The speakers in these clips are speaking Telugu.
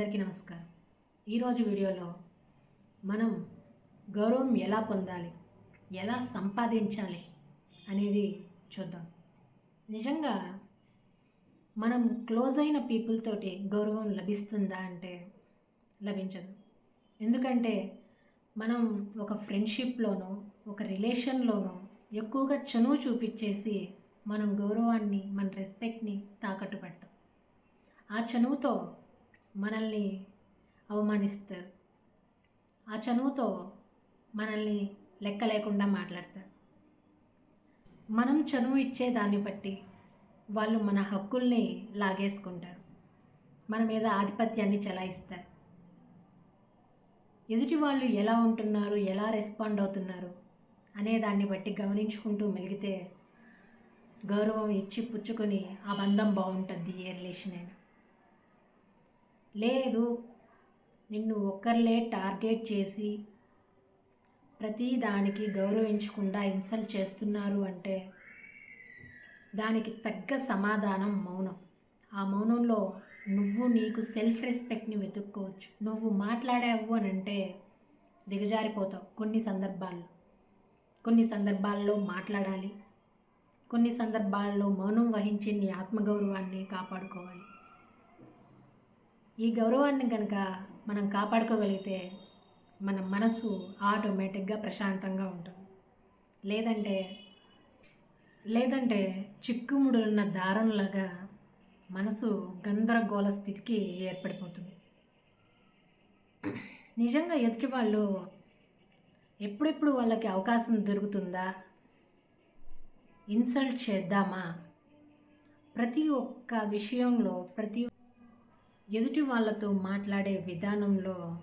అందరికీ నమస్కారం. ఈరోజు వీడియోలో మనం గౌరవం ఎలా పొందాలి? ఎలా సంపాదించాలి? అనేది చూద్దాం. నిజంగా మనం క్లోజ్ అయిన పీపుల్ తోటి గౌరవం లభిస్తుందా అంటే లభించదు. ఎందుకంటే మనం ఒక ఫ్రెండ్షిప్లోనో ఒక రిలేషన్లోనో ఎక్కువగా చనువు చూపించేసి మనం గౌరవాన్ని మన రెస్పెక్ట్ని తాకట్టు పెడతాం. ఆ చనువుతో మనల్ని అవమానిస్తారు. ఆ చనువుతో మనల్ని లెక్క లేకుండా మాట్లాడతారు. మనం చనువు ఇచ్చే దాన్ని బట్టి వాళ్ళు మన హక్కుల్ని లాగేసుకుంటారు. మన మీద ఆధిపత్యాన్ని చెలాయిస్తారు. ఎదుటి వాళ్ళు ఎలా ఉంటున్నారు ఎలా రెస్పాండ్ అవుతున్నారు అనే దాన్ని బట్టి గమనించుకుంటూ మెలిగితే గౌరవం ఇచ్చి పుచ్చుకొని ఆ బంధం బాగుంటుంది ఏ రిలేషన్ అయినా. లేదు. నిన్ను ఒక్కర్లే టార్గెట్ చేసి ప్రతి దానికి గౌరవించకుండా ఇన్సల్ట్ చేస్తున్నారు అంటే దానికి తగ్గ సమాధానం మౌనం. ఆ మౌనంలో నువ్వు నీకు సెల్ఫ్ రెస్పెక్ట్ని వెతుక్కోవచ్చు. నువ్వు మాట్లాడావు అని అంటే దిగజారిపోతావు కొన్ని సందర్భాల్లో. కొన్ని సందర్భాల్లో మాట్లాడాలి. కొన్ని సందర్భాల్లో మౌనం వహించి నీ ఆత్మగౌరవాన్ని కాపాడుకోవాలి. ఈ గౌరవాన్ని కనుక మనం కాపాడుకోగలిగితే మన మనసు ఆటోమేటిక్గా ప్రశాంతంగా ఉంటుంది. లేదంటే లేదంటే చిక్కుముడున్న దారంలాగా మనసు గందరగోళ స్థితికి ఏర్పడిపోతుంది. నిజంగా ఎదుటి వాళ్ళు ఎప్పుడెప్పుడు వాళ్ళకి అవకాశం దొరుకుతుందా? ఇన్సల్ట్ చేద్దామా? ప్రతి ఒక్క విషయంలో ప్రతి ఎదుటి వాళ్ళతో మాట్లాడే విధానంలో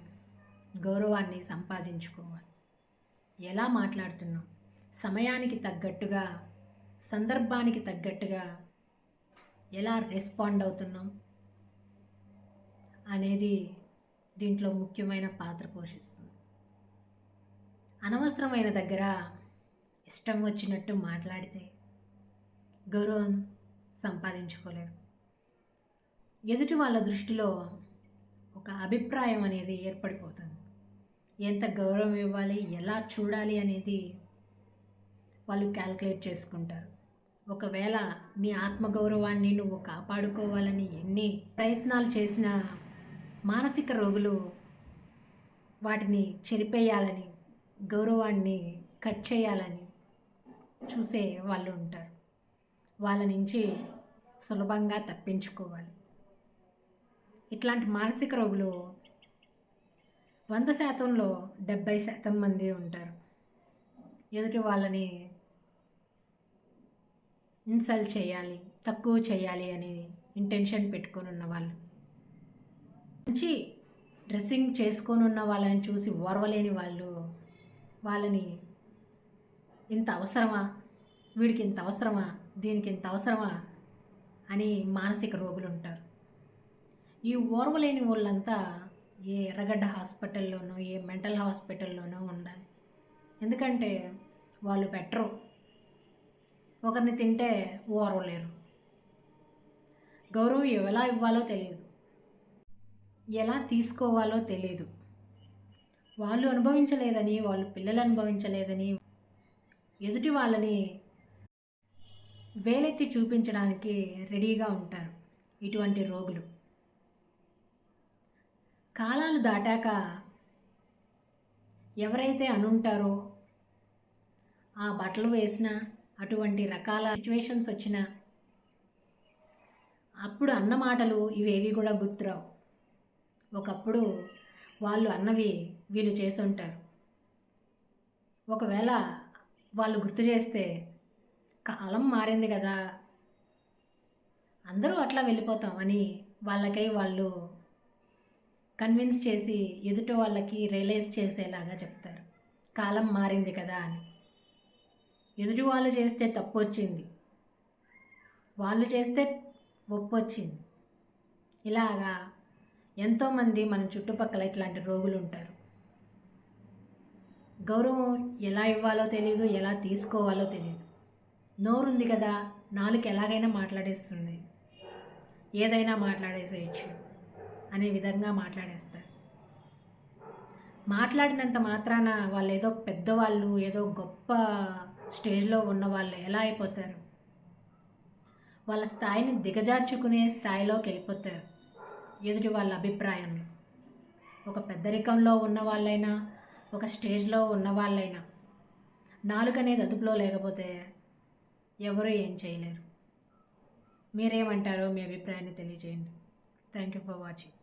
గౌరవాన్ని సంపాదించుకోవాలి. ఎలా మాట్లాడుతున్నాం? సమయానికి తగ్గట్టుగా సందర్భానికి తగ్గట్టుగా ఎలా రెస్పాండ్ అవుతున్నాం అనేది దీంట్లో ముఖ్యమైన పాత్ర పోషిస్తుంది. అనవసరమైన దగ్గర ఇష్టం వచ్చినట్టు మాట్లాడితే గౌరవం సంపాదించుకోలేడు. ఎదుటి వాళ్ళ దృష్టిలో ఒక అభిప్రాయం అనేది ఏర్పడిపోతుంది. ఎంత గౌరవం ఇవ్వాలి ఎలా చూడాలి అనేది వాళ్ళు క్యాల్కులేట్ చేసుకుంటారు. ఒకవేళ నీ ఆత్మగౌరవాన్ని నువ్వు కాపాడుకోవాలని ఎన్ని ప్రయత్నాలు చేసినా మానసిక రోగులు వాటిని చెరిపేయాలని గౌరవాన్ని కట్ చేయాలని చూసే వాళ్ళు ఉంటారు. వాళ్ళ నుంచి సులభంగా తప్పించుకోవాలి. ఇట్లాంటి మానసిక రోగులు వంద శాతంలో డెబ్బై శాతం మంది ఉంటారు. ఎదుటి వాళ్ళని ఇన్సల్ట్ చేయాలి తక్కువ చేయాలి అని ఇంటెన్షన్ పెట్టుకొని ఉన్న వాళ్ళు. మంచి డ్రెస్సింగ్ చేసుకొని ఉన్న వాళ్ళని చూసి ఓర్వలేని వాళ్ళు వాళ్ళని ఇంత అవసరమా? వీడికి ఇంత అవసరమా? దీనికి ఇంత అవసరమా? అని మానసిక రోగులు ఉంటారు. ఈ ఓర్వలేని వాళ్ళంతా ఏ ఎర్రగడ్డ హాస్పిటల్లోనో ఏ మెంటల్ హాస్పిటల్లోనో ఉండాలి. ఎందుకంటే వాళ్ళు పెట్టరు ఒకరిని తింటే ఓర్వలేరు. గౌరవం ఎలా ఇవ్వాలో తెలియదు. ఎలా తీసుకోవాలో తెలియదు. వాళ్ళు అనుభవించలేదని వాళ్ళు పిల్లలు అనుభవించలేదని ఎదుటి వాళ్ళని వేలెత్తి చూపించడానికి రెడీగా ఉంటారు ఇటువంటి రోగులు. కాలాలు దాటాక ఎవరైతే అనుంటారో ఆ బట్టలు వేసినా అటువంటి రకాల సిచ్యువేషన్స్ వచ్చినా అప్పుడు అన్న మాటలు ఇవేవి కూడా గుర్తురావు. ఒకప్పుడు వాళ్ళు అన్నవి వీళ్ళు చేసుంటారు ఒకవేళ వాళ్ళు గుర్తు చేస్తే కాలం మారింది కదా అందరూ అట్లా వెళ్ళిపోతాం అని వాళ్ళకై వాళ్ళు కన్విన్స్ చేసి ఎదుట వాళ్ళకి రియలైజ్ చేసేలాగా చెప్తారు. కాలం మారింది కదా అని. ఎదుటి వాళ్ళు చేస్తే తప్పు వచ్చింది వాళ్ళు చేస్తే ఒప్పు వచ్చింది ఇలాగా ఎంతోమంది మన చుట్టుపక్కల ఇట్లాంటి రోగులు ఉంటారు గౌరవం ఎలా ఇవ్వాలో తెలియదు ఎలా తీసుకోవాలో తెలియదు నోరుంది కదా నాలుగు ఎలాగైనా మాట్లాడేస్తుంది. ఏదైనా మాట్లాడేసేయచ్చు. అనే విధంగా మాట్లాడేస్తారు. మాట్లాడినంత మాత్రాన వాళ్ళు ఏదో పెద్దవాళ్ళు ఏదో గొప్ప స్టేజ్లో ఉన్న వాళ్ళు ఎలా అయిపోతారు? వాళ్ళ స్థాయిని దిగజార్చుకునే స్థాయిలోకి వెళ్ళిపోతారు ఎదుటి వాళ్ళ అభిప్రాయంలో. ఒక పెద్దరికంలో ఉన్న వాళ్ళైనా ఒక స్టేజ్లో ఉన్న వాళ్ళైనా నాలుగు అనేది అదుపులో లేకపోతే ఎవరు ఏం చేయలేరు. మీరేమంటారో మీ అభిప్రాయాన్ని తెలియజేయండి. Thank you for watching.